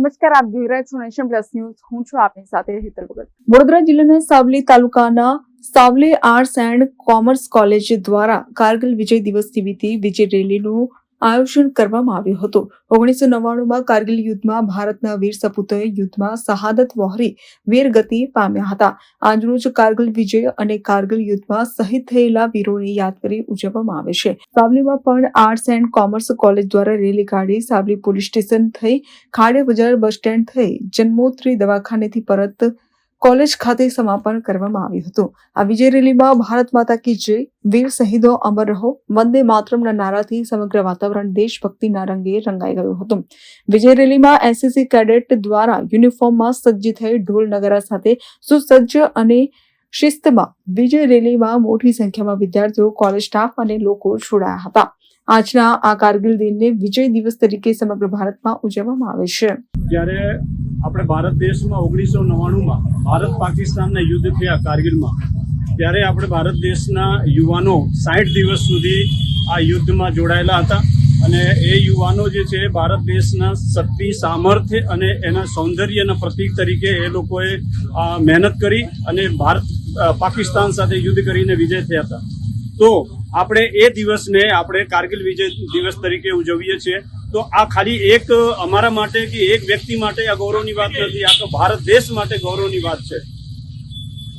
નમસ્કાર, આપ જોઈ રહ્યા છો નેશન પ્લસ ન્યૂઝ. હું છું આપની સાથે હેતલ ભગત. વડોદરા જિલ્લાના સાવલી તાલુકાના Savli arts and commerce college દ્વારા કારગિલ વિજય દિવસ નિમિત્તે વિજય રેલીનું આયોજન કરવામાં આવ્યું હતું. ઓગણીસો નવ્વાણુંમાં કારગિલ યુદ્ધમાં ભારતના વીર સપૂતોએ યુદ્ધમાં શહાદત વહોરી વીરગતિ પામ્યા હતા. આજરોજ કારગિલ વિજય અને કારગિલ યુદ્ધમાં શહીદ થયેલા વીરોને યાદ કરી ઉજવવામાં આવે છે. સાવલીમાં પણ આર્ટ્સ એન્ડ કોમર્સ કોલેજ દ્વારા રેલી કાઢી સાવલી પોલીસ સ્ટેશન થઈ ખાડે બજાર બસ સ્ટેન્ડ થઈ જન્મોત્રી દવાખાનેથી પરત કોલેજ ખાતે સમાપન કરવામાં આવ્યું હતું. આ વિજય રેલીમાં ભારત માતા કી જય, વીર શહીદો, અમર રહો, વંદે માતરમના નારાથી સમગ્ર વાતાવરણ દેશભક્તિના રંગે રંગાઈ ગયું હતું. વિજય રેલીમાં એનસીસી કેડેટ દ્વારા યુનિફોર્મમાં સજ્જ થઈ ઢોલ નગરા સાથે સુસજ્જ અને શિસ્તમાં વિજય રેલીમાં મોટી સંખ્યામાં વિદ્યાર્થીઓ, કોલેજ સ્ટાફ અને લોકો જોડાયા હતા. આજના આ કારગિલ દિનને વિજય દિવસ તરીકે સમગ્ર ભારતમાં ઉજવવામાં આવે છે. જ્યારે આપણે ભારત દેશમાં ઓગણીસો નવ્વાણુંમાં ભારત પાકિસ્તાનના યુદ્ધ થયા કારગિલમાં, ત્યારે આપણે ભારત દેશના યુવાનો સાઠ દિવસ સુધી આ યુદ્ધમાં જોડાયેલા હતા અને એ યુવાનો જે છે ભારત દેશના શક્તિ, સામર્થ્ય અને એના સૌંદર્યના પ્રતીક તરીકે એ લોકોએ મહેનત કરી અને ભારત પાકિસ્તાન સાથે યુદ્ધ કરીને વિજય થયા હતા. તો આપણે એ દિવસને આપણે કારગિલ વિજય દિવસ તરીકે ઉજવીએ છીએ. તો આ ખાલી એક અમારા માટે કે એક વ્યક્તિ માટે આ ગૌરવની વાત નથી, આ તો ભારત દેશ માટે ગૌરવની વાત છે.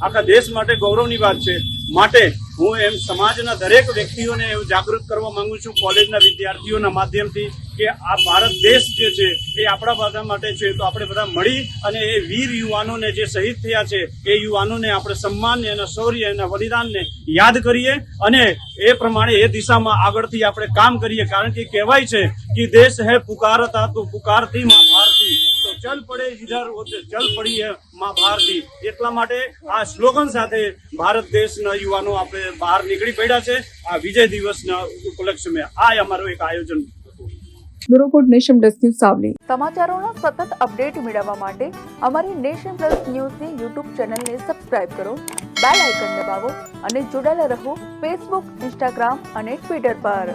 આખા દેશ માટે ગૌરવની વાત છે. માટે હું એમ સમાજના દરેક વ્યક્તિઓને એવું જાગૃત કરવા માંગુ છું, કોલેજના વિદ્યાર્થીઓના માધ્યમથી કે આ ભારત દેશ જે છે એ આપણા બધા માટે છે, તો આપણે બધા મળી અને એ વીર યુવાનોને જે શહીદ થયા છે, એ યુવાનોને આપણે સન્માન એના શૌર્ય એના બલિદાનને યાદ કરીએ અને એ પ્રમાણે એ દિશામાં આગળથી આપણે કામ કરીએ. કારણ કે કહેવાય છે કે દેશ હે પુકારતા, તો પુકારતી માં ભારતી. ઇધર ચલ પડી હે માં ભારતી. એટલા માટે આ સ્લોગન સાથે ભારત દેશના યુવાનો આપણે બહાર નીકળી પડ્યા છે. આ વિજય દિવસના ઉપલક્ષ્યમાં આ અમારું એક આયોજન. Bureau nation plus news Savli. સમાચારોના સતત અપડેટ મેળવવા માટે અમારી નેશન પ્લસ ન્યૂઝની યુટ્યુબ ચેનલને સબસ્ક્રાઇબ કરો બેલ આઇકન દબાવો અને જોડાયેલા રહો ફેસબુક ઇન્સ્ટાગ્રામ અને ટ્વિટર પર.